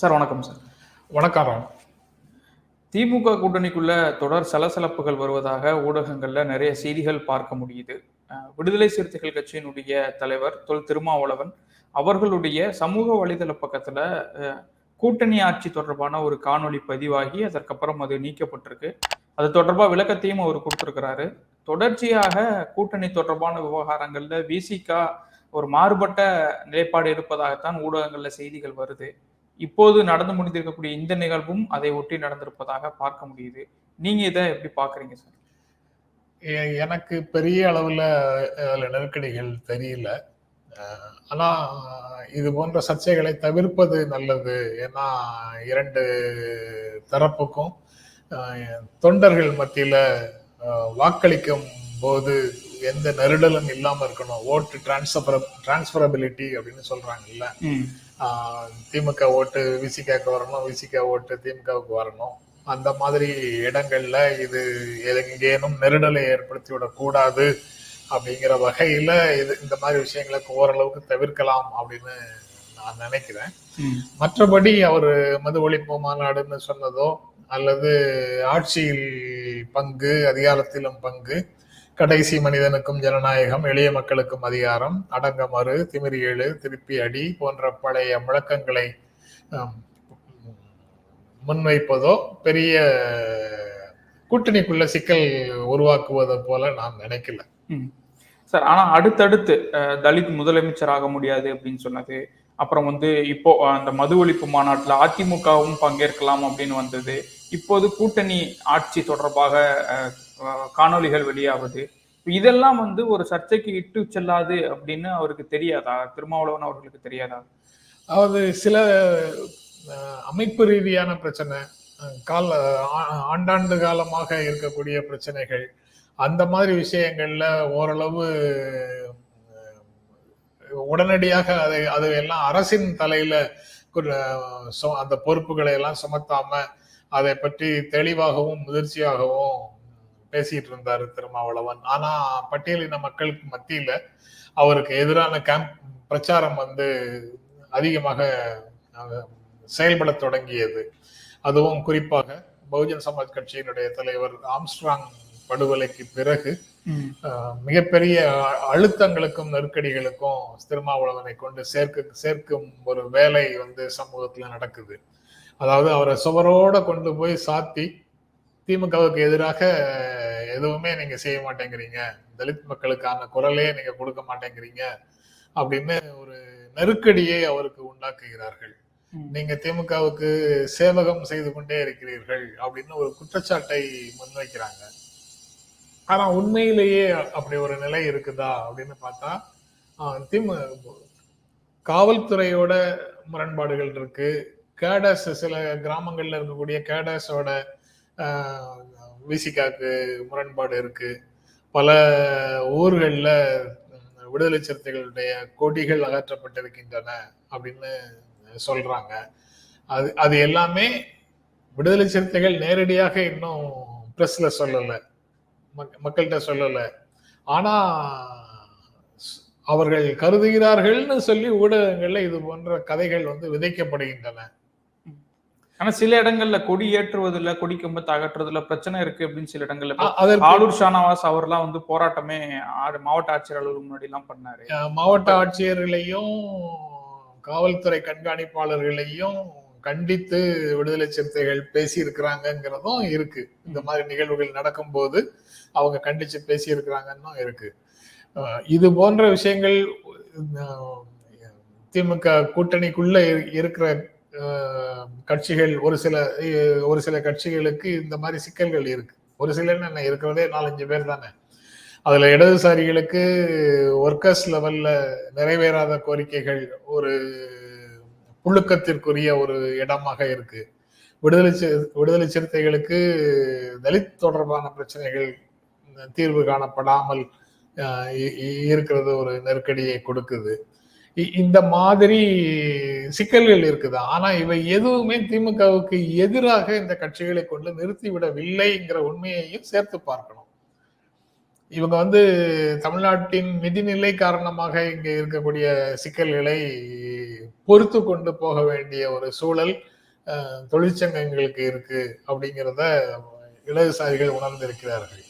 Sir வணக்கம் sir. வணக்கம். ராம் திமுக கூட்டணிக்குள்ள தொடர் சலசலப்புகள் வருவதாக ஊடகங்கள்ல நிறைய செய்திகள் பார்க்க முடியுது. விடுதலை சிறுத்தைகள் கட்சியினுடைய தலைவர் தொல் திருமாவளவன் அவர்களுடைய சமூக வலைதள பக்கத்துல கூட்டணி ஆட்சி தொடர்பான ஒரு காணொளி பதிவாகி அதற்கப்புறம் அது நீக்கப்பட்டிருக்கு. அது தொடர்பா விளக்கத்தையும் அவர் கொடுத்திருக்கிறாரு. தொடர்ச்சியாக கூட்டணி தொடர்பான விவகாரங்கள்ல விசிகா ஒரு மாறுபட்ட நிலைப்பாடு இருப்பதாகத்தான் ஊடகங்கள்ல செய்திகள் வருது. இப்போது நடந்து முடிந்திருக்கக்கூடிய இந்த நிகழ்வும் அதை ஒட்டி நடந்திருப்பதாக பார்க்க முடியுது. நீங்க இதை எப்படி பாக்குறீங்க சார்? எனக்கு பெரிய அளவுல அதுல நெருக்கடிகள் தெரியல. அஹ், ஆனா இது போன்ற சர்ச்சைகளை தவிர்ப்பது நல்லது ஏன்னா இரண்டு தரப்புக்கும் தொண்டர்கள் மத்தியில வாக்களிக்கும் போது எந்த நெருடலும் இல்லாம இருக்கணும். ஓட்டு டிரான்ஸ்பர் டிரான்ஸ்பரபிலிட்டி அப்படின்னு சொல்றாங்கல்ல. திமுக ஓட்டு விசிகாக்கு வரணும் விசிகா ஓட்டு திமுகவுக்கு வரணும். அந்த மாதிரி இடங்கள்ல இது எங்கேனும் நெருடலை ஏற்படுத்தி விடக்கூடாது அப்படிங்கிற வகையில இது இந்த மாதிரி விஷயங்களுக்கு ஓரளவுக்கு தவிர்க்கலாம் அப்படின்னு நான் நினைக்கிறேன். மற்றபடி அவர் மது ஒழிப்பு மாநாடுன்னு சொன்னதோ அல்லது ஆட்சியில் பங்கு அதிகாரத்திலும் பங்கு கடைசி மனிதனுக்கும் ஜனநாயகம் எளிய மக்களுக்கும் அதிகாரம் அடங்கமறு திமிரி ஏழு திருப்பி அடி போன்ற பழைய முழக்கங்களை முன்வைப்பதோ பெரிய கூட்டணிக்குள்ள சிக்கல் உருவாக்குவதை போல நான் நினைக்கல. சார் ஆனா அடுத்தடுத்து தலித் முதலமைச்சராக முடியாது அப்படின்னு சொன்னது அப்புறம் வந்து இப்போ அந்த மது ஒழிப்பு மாநாட்டுல அதிமுகவும் பங்கேற்கலாம் அப்படின்னு வந்தது இப்போது கூட்டணி ஆட்சி தொடர்பாக காணொலிகள் காணொளிகள் வெளியாவது. இதெல்லாம் வந்து ஒரு சர்ச்சைக்கு இட்டு செல்லாது அப்படின்னு அவருக்கு தெரியாதா? திருமாவளவன் அவர்களுக்கு தெரியாதா? அதாவது சில அமைப்பு ரீதியான பிரச்சனை கால ஆ- ஆண்டாண்டு காலமாக இருக்கக்கூடிய பிரச்சனைகள் அந்த மாதிரி விஷயங்கள்ல ஓரளவு உடனடியாக அதை அது எல்லாம் அரசின் தலையில அந்த பொறுப்புகளை எல்லாம் சுமத்தாம அதை பற்றி தெளிவாகவும் முதிர்ச்சியாகவும் பேசிட்டு இருந்தாரு திருமாவளவன். ஆனா பட்டியலின மக்களுக்கு மத்தியில அவருக்கு எதிரான கேம்ப் பிரச்சாரம் வந்து அதிகமாக செயல்பட செயல்படத் தொடங்கியது. அதுவும் குறிப்பாக பகுஜன் சமாஜ் கட்சியினுடைய தலைவர் ஆம்ஸ்ட்ராங் படுகொலைக்கு பிறகு மிகப்பெரிய அழுத்தங்களுக்கும் நெருக்கடிகளுக்கும் திருமாவளவனை கொண்டு சேர்க்க சேர்க்கும் ஒரு வேலை வந்து சமூகத்துல நடக்குது. அதாவது அவரை சுவரோட கொண்டு போய் சாத்தி திமுகவுக்கு எதிராக எதுவுமே நீங்க செய்ய மாட்டேங்கிறீங்க தலித் மக்களுக்கான குரலே நீங்க கொடுக்க மாட்டேங்கிறீங்க அப்படின்னு ஒரு நெருக்கடியை அவருக்கு உண்டாக்குகிறார்கள். நீங்க திமுகவுக்கு சேவகம் செய்து கொண்டே இருக்கிறீர்கள் அப்படின்னு ஒரு குற்றச்சாட்டை முன்வைக்கிறாங்க. ஆனா உண்மையிலேயே அப்படி ஒரு நிலை இருக்குதா அப்படின்னு பார்த்தா திமு காவல்துறையோட முரண்பாடுகள் இருக்கு. கேடஸ் சில கிராமங்கள்ல இருக்கக்கூடிய கேடஸோட விசிகாக்கு முரண்பாடு இருக்கு. பல ஊர்களில் விடுதலை சிறுத்தைகளுடைய கொடிகள் அகற்றப்பட்டிருக்கின்றன அப்படின்னு சொல்றாங்க. அது அது எல்லாமே விடுதலை சிறுத்தைகள் நேரடியாக இன்னும் பிரஸ்ல சொல்லலை. மக்கள்கிட்ட சொல்லல. ஆனா அவர்கள் கருதுகிறார்கள்னு சொல்லி ஊடகங்கள்ல இது போன்ற கதைகள் வந்து விதைக்கப்படுகின்றன. ஆனா சில இடங்கள்ல கொடி ஏற்றுவதில்ல கொடி கம்பத்தை அகற்றுறதுல பிரச்சனை இருக்கு அப்படின்னு சில இடங்கள்ல. ஆளூர் ஷானவாஸ் அவர்லாம் வந்து போராட்டமே மாவட்ட ஆட்சியர் அலுவலகம் முன்னாடி எல்லாம் பண்ணாரு மாவட்ட ஆட்சியர்களையும் காவல்துறை கண்காணிப்பாளர்களையும் கண்டித்து விடுதலை சிறுத்தைகள் பேசி இருக்கிறாங்கிறதும் இருக்கு. இந்த மாதிரி நிகழ்வுகள் நடக்கும்போது அவங்க கண்டிச்சு பேசியிருக்கிறாங்கன்னும் இருக்கு. இது போன்ற விஷயங்கள் திமுக கூட்டணிக்குள்ள இருக்கிற கட்சிகள் ஒரு சில ஒரு சில கட்சிகளுக்கு இந்த மாதிரி சிக்கல்கள் இருக்கு. ஒரு சில என்ன இருக்கிறதே நாலஞ்சு பேர் தானே. அதுல இடதுசாரிகளுக்கு ஒர்க்கர்ஸ் லெவல்ல நிறைவேறாத கோரிக்கைகள் ஒரு புழுக்கத்திற்குரிய ஒரு இடமாக இருக்கு. விடுதலை விடுதலை சிறுத்தைகளுக்கு தலித் தொடர்பான பிரச்சனைகள் தீர்வு காணப்படாமல் இ- இ- இருக்கிறது ஒரு நெருக்கடியை கொடுக்குது. இ- இந்த மாதிரி சிக்கல்கள் இருக்குது? ஆனா இவை எதுவுமே திமுகவுக்கு எதிராக இந்த கட்சிகளை கொண்டு நிறுத்திவிடவில்லைங்கிற உண்மையையும் சேர்த்து பார்க்கணும். இவங்க வந்து தமிழ்நாட்டின் நிதிநிலை காரணமாக இங்க இருக்கக்கூடிய சிக்கல்களை பொறுத்து கொண்டு போக வேண்டிய ஒரு சூழல் தொழிற்சங்கங்களுக்கு இருக்கு அப்படிங்கிறத இடதுசாரிகள் உணர்ந்திருக்கிறார்கள்.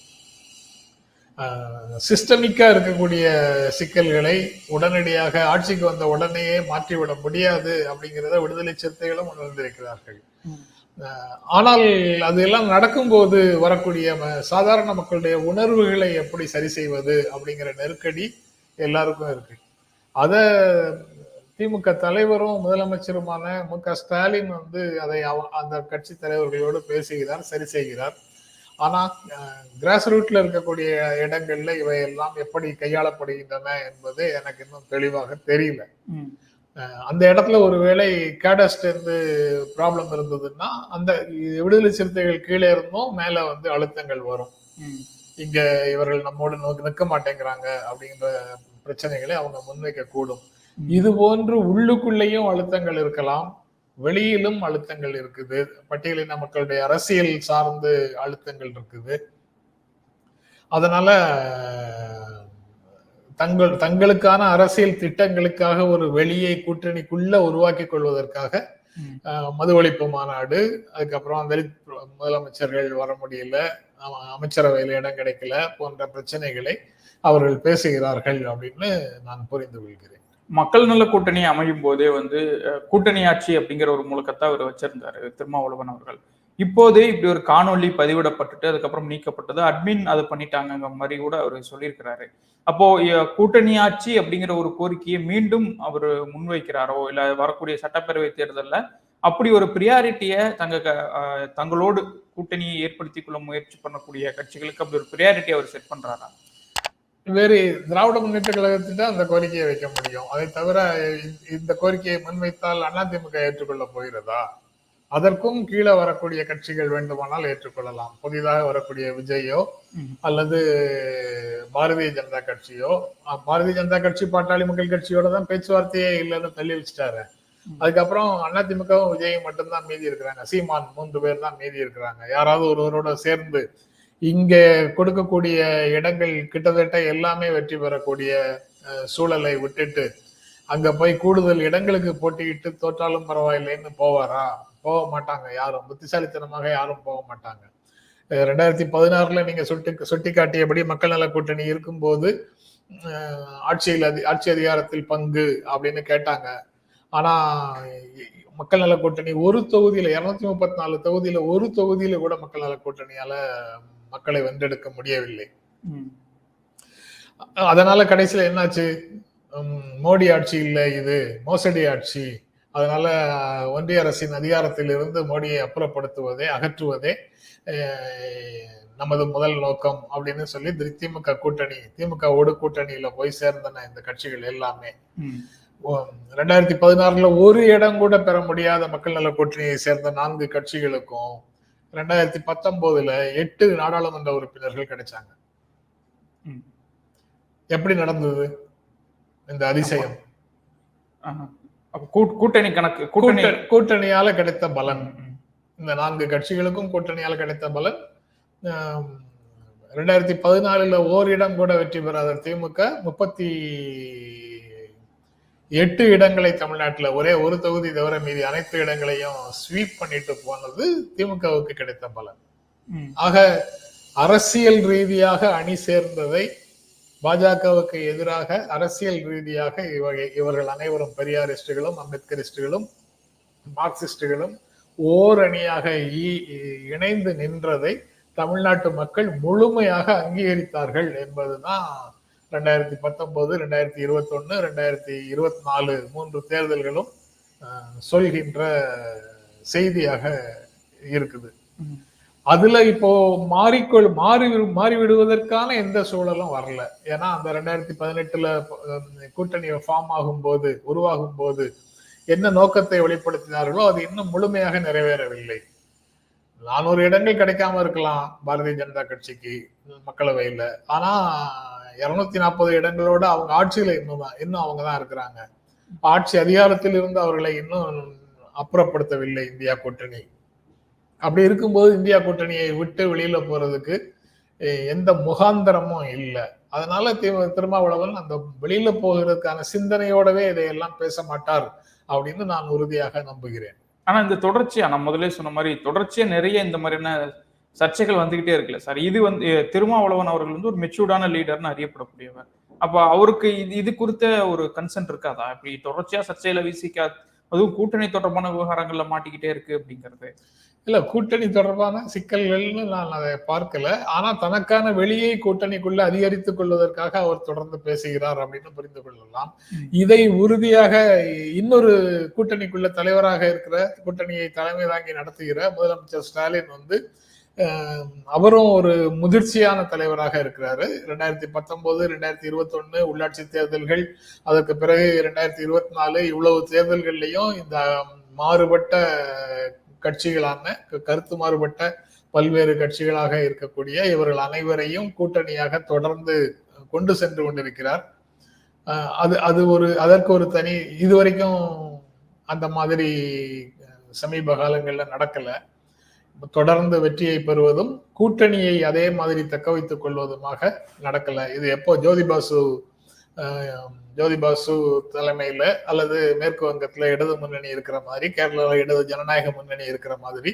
சிஸ்டமிக்கா இருக்கக்கூடிய சிக்கல்களை உடனடியாக ஆட்சிக்கு வந்த உடனேயே மாற்றிவிட முடியாது அப்படிங்கிறத விடுதலை சிறுத்தைகளும் உணர்ந்திருக்கிறார்கள். ஆனால் அது எல்லாம் நடக்கும்போது வரக்கூடிய சாதாரண மக்களுடைய உணர்வுகளை எப்படி சரி செய்வது அப்படிங்கிற நெருக்கடி எல்லாருக்கும் இருக்கு. அத திமுக தலைவரும் முதலமைச்சருமான மு க ஸ்டாலின் வந்து அதை அந்த கட்சி தலைவர்களோடு பேசுகிறார் சரி செய்கிறார். ஆனா கிராஸ் ரூட்ல இருக்கக்கூடிய இடங்கள்ல இவையெல்லாம் எப்படி கையாளப்படுகின்றன என்பது எனக்கு இன்னும் தெளிவாக தெரியல. அந்த இடத்துல ஒருவேளை கேடஸ்ட் இருந்து ப்ராப்ளம் இருந்ததுன்னா அந்த விடுதலை சிறுத்தைகள் கீழே இருந்தும் மேல வந்து அழுத்தங்கள் வரும். இங்க இவர்கள் நம்மோடு நோக்கி நிற்க மாட்டேங்கிறாங்க அப்படிங்கிற பிரச்சனைகளை அவங்க முன்வைக்க கூடும். இது போன்று உள்ளுக்குள்ளேயும் அழுத்தங்கள் இருக்கலாம். வெளியிலும் அழுத்தங்கள் இருக்குது. பட்டியலின மக்களுடைய அரசியல் சார்ந்து அழுத்தங்கள் இருக்குது. அதனால தங்கள் தங்களுக்கான அரசியல் திட்டங்களுக்காக ஒரு வெளியை கூட்டணிக்குள்ள உருவாக்கி கொள்வதற்காக ம். அஹ், மது ஒழிப்பு மாநாடு அதுக்கப்புறம் தலித் முதலமைச்சர்கள் வர முடியல அம- அமைச்சரவையில் இடம் கிடைக்கல போன்ற பிரச்சனைகளை அவர்கள் பேசுகிறார்கள் அப்படின்னு நான் புரிந்து கொள்கிறேன். மக்கள் நல கூட்டணி அமையும் போதே வந்து கூட்டணி ஆட்சி அப்படிங்கிற ஒரு முழக்கத்தை அவர் வச்சிருந்தாரு திருமாவளவன் அவர்கள். இப்போதே இப்படி ஒரு காணொளி பதிவிடப்பட்டுட்டு அதுக்கப்புறம் நீக்கப்பட்டது அட்மின் அதை பண்ணிட்டாங்க மாதிரி கூட அவர் சொல்லியிருக்கிறாரு. அப்போ கூட்டணி ஆட்சி அப்படிங்கிற ஒரு கோரிக்கையை மீண்டும் அவர் முன்வைக்கிறாரோ இல்ல வரக்கூடிய சட்டப்பேரவை தேர்தலில் அப்படி ஒரு ப்ரியாரிட்டியை தங்க க- தங்களோடு கூட்டணியை ஏற்படுத்திக் கொள்ள முயற்சி பண்ணக்கூடிய கட்சிகளுக்கு அப்படி ஒரு பிரியாரிட்டியை அவர் செட் பண்றாரா? வேறு திராவிட முன்னேற்ற கழகத்திட்ட அந்த கோரிக்கையை வைக்க முடியும். அதை தவிர இந்த- கோரிக்கையை முன்வைத்தால் அதிமுக ஏற்றுக்கொள்ள போகிறதா? அதற்கும் கீழே வரக்கூடிய கட்சிகள் வேண்டுமானால் ஏற்றுக்கொள்ளலாம். புதிதாக வரக்கூடிய விஜயோ. அல்லது பாரதிய ஜனதா கட்சியோ பாரதிய ஜனதா கட்சி பாட்டாளி மக்கள் கட்சியோட தான் பேச்சுவார்த்தையே இல்லைன்னு தள்ளி வச்சுட்டாரு. அதுக்கப்புறம் அதிமுகவும் விஜயும் மட்டும்தான் மீதி இருக்கிறாங்க. சீமான் மூன்று பேர் தான் மீதி இருக்கிறாங்க. யாராவது ஒருவரோட சேர்ந்து இங்க கொடுக்கக்கூடிய இடங்கள் கிட்டத்தட்ட எல்லாமே வெற்றி பெறக்கூடிய சூழலை விட்டுட்டு அங்க போய் கூடுதல் இடங்களுக்கு போட்டியிட்டு தோற்றாலும் பரவாயில்லைன்னு போவாரா? போக மாட்டாங்க யாரும். புத்திசாலித்தனமாக யாரும் போக மாட்டாங்க. ரெண்டாயிரத்தி பதினாறுல நீங்க சுட்டி சுட்டி காட்டியபடி மக்கள் நல கூட்டணி இருக்கும்போது ஆட்சியில் அதி ஆட்சி அதிகாரத்தில் பங்கு அப்படின்னு கேட்டாங்க. ஆனா மக்கள் நல கூட்டணி ஒரு தொகுதியில இருநூத்தி முப்பத்தி நாலு தொகுதியில ஒரு தொகுதியில கூட மக்கள் நல கூட்டணியால மக்களை வென்றெடுக்க முடியவில்லை. அதனால கடைசியில என்னாச்சு மோடி ஆட்சி இல்லை இது மோசடி ஆட்சி அதனால ஒன்றிய அரசின் அதிகாரத்தில் இருந்து மோடியை அப்புறப்படுத்துவதே அகற்றுவதே நமது முதல் நோக்கம் அப்படின்னு சொல்லி திமுக கூட்டணி திமுகவோடு கூட்டணியில போய் சேர்ந்தன இந்த கட்சிகள் எல்லாமே. ரெண்டாயிரத்தி பதினாறுல ஒரு இடம் கூட பெற முடியாத மக்கள் நல கூட்டணியை சேர்ந்த நான்கு கட்சிகளுக்கும் ரெண்டாயிரத்தி பத்தொன்பதுல எட்டு நாடாளுமன்ற உறுப்பினர்கள் கிடைச்சாங்க. எப்படி நடந்தது இந்த அதிசயம்? கூட்டணி கணக்கு கூட்டணி. கூட்ட- கூட்டணியால கிடைத்த பலன். இந்த நான்கு கட்சிகளுக்கும் கூட்டணியால கிடைத்த பலன். ரெண்டாயிரத்தி பதினாலுல ஓரிடம் கூட வெற்றி பெறாத திமுக முப்பத்தி எட்டு இடங்களை தமிழ்நாட்டுல ஒரே ஒரு தொகுதி தவிர மீதி அனைத்து இடங்களையும் ஸ்வீப் பண்ணிட்டு போனது திமுகவுக்கு கிடைத்த பலன். ஆக அரசியல் ரீதியாக அணி சேர்ந்ததை பாஜகவுக்கு எதிராக அரசியல் ரீதியாக இவர்கள் அனைவரும் பெரியாரிஸ்டுகளும் அம்பேத்கரிஸ்டுகளும் மார்க்சிஸ்டுகளும் ஓர் அணியாக இ- இணைந்து நின்றதை தமிழ்நாட்டு மக்கள் முழுமையாக அங்கீகரித்தார்கள் என்பதுதான் ரெண்டாயிரத்தி பத்தொன்பது ரெண்டாயிரத்தி இருபத்தி ஒன்னு ரெண்டாயிரத்தி இருபத்தி நாலு மூன்று தேர்தல்களும் சொல்கின்ற செய்தியாக இருக்குது. அதுல இப்போ மாறிக்கொள் மாறி மாறி விடுவதற்கான எந்த சூழலும் வரல. ஏன்னா அந்த ரெண்டாயிரத்தி பதினெட்டுல கூட்டணி ஃபார்ம் ஆகும் போது உருவாகும் போது என்ன நோக்கத்தை வெளிப்படுத்தினார்களோ அது இன்னும் முழுமையாக நிறைவேறவில்லை. நானூறு இடங்கள் கிடைக்காம இருக்கலாம் பாரதிய ஜனதா கட்சிக்கு மக்களவையில. ஆனா இருநூத்தி நாற்பது இடங்களோட அவங்க ஆட்சியில இன்னும் தான் இன்னும் அவங்க தான் இருக்கிறாங்க. ஆட்சி அதிகாரத்தில் இருந்து அவர்களை இன்னும் அப்புறப்படுத்தவில்லை இந்தியா கூட்டணி. அப்படி இருக்கும்போது இந்தியா கூட்டணியை விட்டு வெளியில போறதுக்கு எந்த முகாந்தரமும் இல்லை. அதனால திருமாவளவன் அந்த வெளியில போகிறதுக்கான சிந்தனையோடவே இதையெல்லாம் பேச மாட்டார் அப்படின்னு நான் உறுதியாக நம்புகிறேன். ஆனா இந்த தொடர்ச்சியா நான் முதல்ல சொன்ன மாதிரி தொடர்ச்சியா நிறைய இந்த மாதிரியான சர்ச்சைகள் வந்துகிட்டே இருக்குல்ல சார். இது வந்து திருமாவளவன் அவர்கள் வந்து ஒரு மெச்சூர்டான லீடர்னு அறியப்படக்கூடியவர். அப்ப அவருக்கு இது இது குறித்த ஒரு கன்சென்ட் இருக்காதா? இப்படி தொடர்ச்சியா சர்ச்சையில வீசிக்கா அதுவும் கூட்டணி தொடர்பான விவகாரங்கள்ல மாட்டிக்கிட்டே இருக்கு அப்படிங்கிறது. இல்ல கூட்டணி தொடர்பான சிக்கல்கள்னு நான் அதை பார்க்கல. ஆனா தனக்கான வெளியை கூட்டணிக்குள்ள அதிகரித்துக் கொள்வதற்காக அவர் தொடர்ந்து பேசுகிறார் அப்படின்னு புரிந்து கொள்ளலாம். இதை உறுதியாக இன்னொரு கூட்டணிக்குள்ள தலைவராக இருக்கிற கூட்டணியை தலைமை தாங்கி நடத்துகிற முதலமைச்சர் ஸ்டாலின் வந்து அவரும் ஒரு முதிர்ச்சியான தலைவராக இருக்கிறாரு. ரெண்டாயிரத்தி பத்தொன்பது ரெண்டாயிரத்தி இருபத்தொன்னு உள்ளாட்சி தேர்தல்கள் அதற்கு பிறகு ரெண்டாயிரத்தி இருபத்தி நாலு இவ்வளவு தேர்தல்கள்லையும் இந்த மாறுபட்ட கட்சிகளான க- கருத்து மாறுபட்ட பல்வேறு கட்சிகளாக இருக்கக்கூடிய இவர்கள் அனைவரையும் கூட்டணியாக தொடர்ந்து கொண்டு சென்று கொண்டிருக்கிறார். அது அது ஒரு அதற்கு ஒரு தனி இதுவரைக்கும் அந்த மாதிரி சமீப காலங்களில் நடக்கல. தொடர்ந்து வெற்றியை பெறுவதும் கூட்டணியை அதே மாதிரி தக்க வைத்துக் கொள்வதுமாக நடக்கல. இது எப்போ? ஜோதிபாசு ஜோதிபாசு தலைமையில அல்லது மேற்கு வங்கத்துல இடது முன்னணி இருக்கிற மாதிரி கேரளாவில் இடது ஜனநாயக முன்னணி இருக்கிற மாதிரி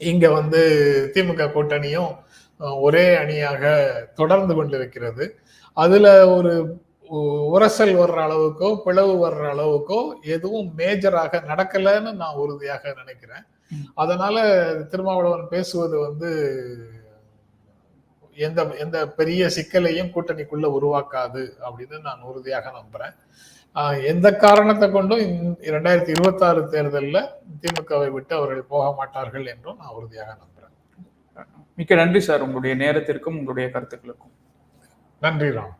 இங்க வந்து திமுக கூட்டணியும் ஒரே அணியாக தொடர்ந்து கொண்டிருக்கிறது. அதுல ஒரு உரசல் வர்ற அளவுக்கோ பிளவு வர்ற அளவுக்கோ எதுவும் மேஜராக நடக்கலைன்னு நான் உறுதியாக நினைக்கிறேன். அதனால திருமாவளவன் பேசுவது வந்து எந்த எந்த பெரிய சிக்கலையும் கூட்டணிக்குள்ள உருவாக்காது அப்படின்னு நான் உறுதியாக நம்புறேன். ஆஹ் எந்த காரணத்தை கொண்டும் இரண்டாயிரத்தி இருபத்தி ஆறு தேர்தலில் திமுகவை விட்டு அவர்கள் போக மாட்டார்கள் என்றும் நான் உறுதியாக நம்புறேன். மிக்க நன்றி சார் உங்களுடைய நேரத்திற்கும் உங்களுடைய கருத்துக்களுக்கும். நன்றி ராம்.